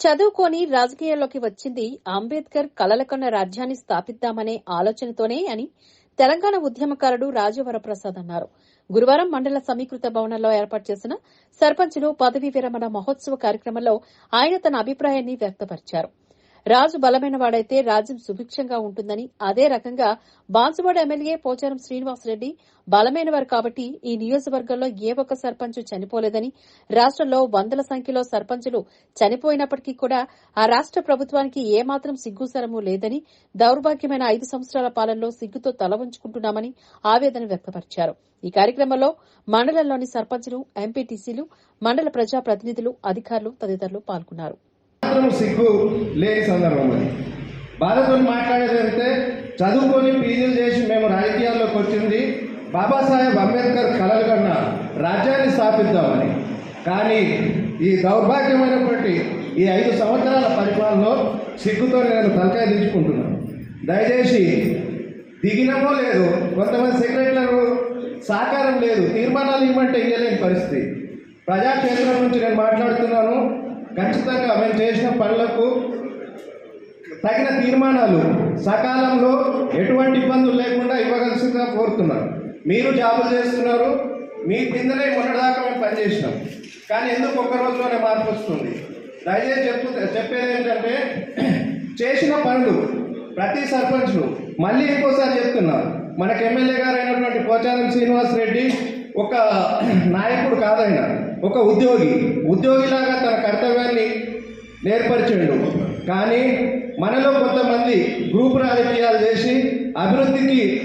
చదువుకొని రాజకీయాల్లోకి వచ్చింది అంబేద్కర్ కలలకన్న రాజ్యాన్ని స్థాపిద్దామనే ఆలోచనతోనే అని తెలంగాణ ఉద్యమకారుడు రాజవరప్రసాద్ అన్నారు. గురువారం మండల సమీకృత భవనంలో ఏర్పాటు చేసిన సర్పంచులు పదవీ విరమణ మహోత్సవ కార్యక్రమంలో ఆయన తన అభిప్రాయాన్ని వ్యక్తపరిచారు. రాజు బలమైన వాడైతే రాజ్యం సుభిక్షంగా ఉంటుందని. అదే రకంగా బాన్సువాడ ఎమ్మెల్యే పోచారం శ్రీనివాసరెడ్డి బలమైనవారు కాబట్టి ఈ నియోజకవర్గంలో ఏ ఒక్క సర్పంచ్ చనిపోలేదని రాష్టంలో వందల సంఖ్యలో సర్పంచులు చనిపోయినప్పటికీ కూడా ఆ రాష్ట ప్రభుత్వానికి ఏమాత్రం సిగ్గుసరము లేదని దౌర్భాగ్యమైన ఐదు సంవత్సరాల పాలనలో సిగ్గుతో తల ఉంచుకుంటున్నామని ఆవేదన వ్యక్తపరిచారు. ఈ కార్యక్రమంలో మండలంలోని సర్పంచులు ఎంపీటీసీలు మండల ప్రజాప్రతినిధులు అధికారులు తదితరులు పాల్గొన్నారు. మాత్రం సిగ్గు లేని సందర్భం అది బాధతో మాట్లాడేదంటే చదువుకొని పీజీలు చేసి మేము రాజకీయాల్లోకి వచ్చింది. బాబాసాహెబ్ అంబేద్కర్ కలలు కన్నా రాజ్యాన్ని స్థాపిద్దామని. కానీ ఈ దౌర్భాగ్యమైనటువంటి ఈ ఐదు సంవత్సరాల పరిపాలనలో సిగ్గుతో నేను తలకాయ దించుకుంటున్నాను. దయచేసి దిగినమో లేదు కొంతమంది సెక్రటరీలు సహకారం లేదు తీర్మానాలు ఇవ్వమంటే ఇవ్వలేని పరిస్థితి. ప్రజాక్షేత్రం నుంచి నేను మాట్లాడుతున్నాను. ఖచ్చితంగా మేము చేసిన పనులకు తగిన తీర్మానాలు సకాలంలో ఎటువంటి ఇబ్బందులు లేకుండా ఇవ్వగలిసిందిగా కోరుతున్నాను. మీరు జాబులు చేస్తున్నారు మీ కిందనే మొన్నటిదాకా మేము పనిచేసినాం. కానీ ఎందుకు ఒక్క రోజులోనే మార్పు వస్తుంది? దయచేసి చెప్పు చెప్పేది ఏంటంటే చేసిన పనులు ప్రతి సర్పంచ్లు మళ్ళీ ఇంకోసారి చెప్తున్నారు మనకు ఎమ్మెల్యే గారు అయినటువంటి పోచారం శ్రీనివాస్ రెడ్డి ఒక నాయకుడు కాదైనా ఒక ఉద్యోగి. ఉద్యోగిలాగా తన కర్తవ్యాన్ని నేర్పరిచిండు. కానీ మనలో కొంతమంది గ్రూప్ రాజకీయాలు చేసి అభివృద్ధికి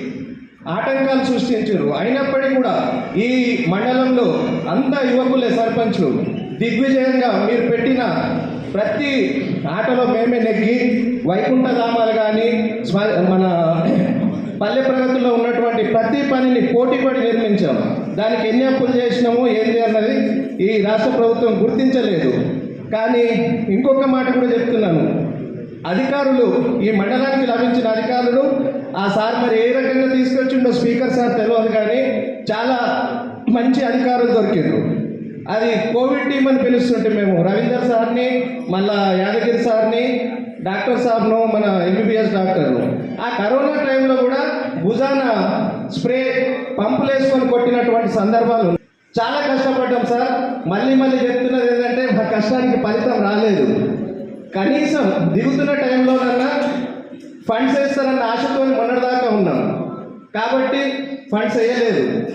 ఆటంకాలు సృష్టించారు అయినప్పటికీ కూడా ఈ మండలంలో అంతా యువకులే సర్పంచ్. దిగ్విజయంగా మీరు పెట్టిన ప్రతి ఆటలో మేమే నెగ్గి వైకుంఠ ధామాలు కానీ మన పల్లె ప్రగతిలో ఉన్నటువంటి ప్రతి పనిని పోటీపడి నిర్మించాం. దానికి ఎన్ని అప్పులు చేసినాము? ఈ రాష్ట్ర ప్రభుత్వం గుర్తించలేదు. కానీ ఇంకొక మాట కూడా చెప్తున్నాను. అధికారులు ఈ మండలానికి లభించిన అధికారులు ఆ సార్ మరి ఏ రకంగా తీసుకొచ్చిండో స్పీకర్ సార్ తెలియదు కానీ చాలా మంచి అధికారులు దొరికారు అది కోవిడ్ టీం అని పిలుస్తుంటే మేము రవీందర్ సార్ని మళ్ళా యాదగిరి సార్ని డాక్టర్ సార్ను మన ఎంబీబీఎస్ డాక్టర్ను. ఆ కరోనా టైంలో కూడా భుజాన స్ప్రే పంపులు వేసుకొని కొట్టినటువంటి సందర్భాలు ఉన్నాయి. చాలా కష్టపడ్డాం సార్. మళ్ళీ మళ్ళీ చెప్తున్నది ఏంటంటే మా కష్టానికి ఫలితం రాలేదు. కనీసం దిగుతున్న టైంలోనన్నా ఫండ్స్ వేస్తారన్న ఆశతో మొన్నటిదాకా ఉన్నాం. కాబట్టి ఫండ్స్ వేయలేదు.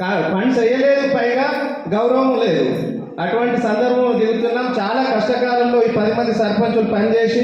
కా- ఫండ్స్ వేయలేదు పైగా గౌరవం లేదు. అటువంటి సందర్భంలో దిగుతున్నాం. చాలా కష్టకాలంలో ఈ పది మంది సర్పంచులు పనిచేసి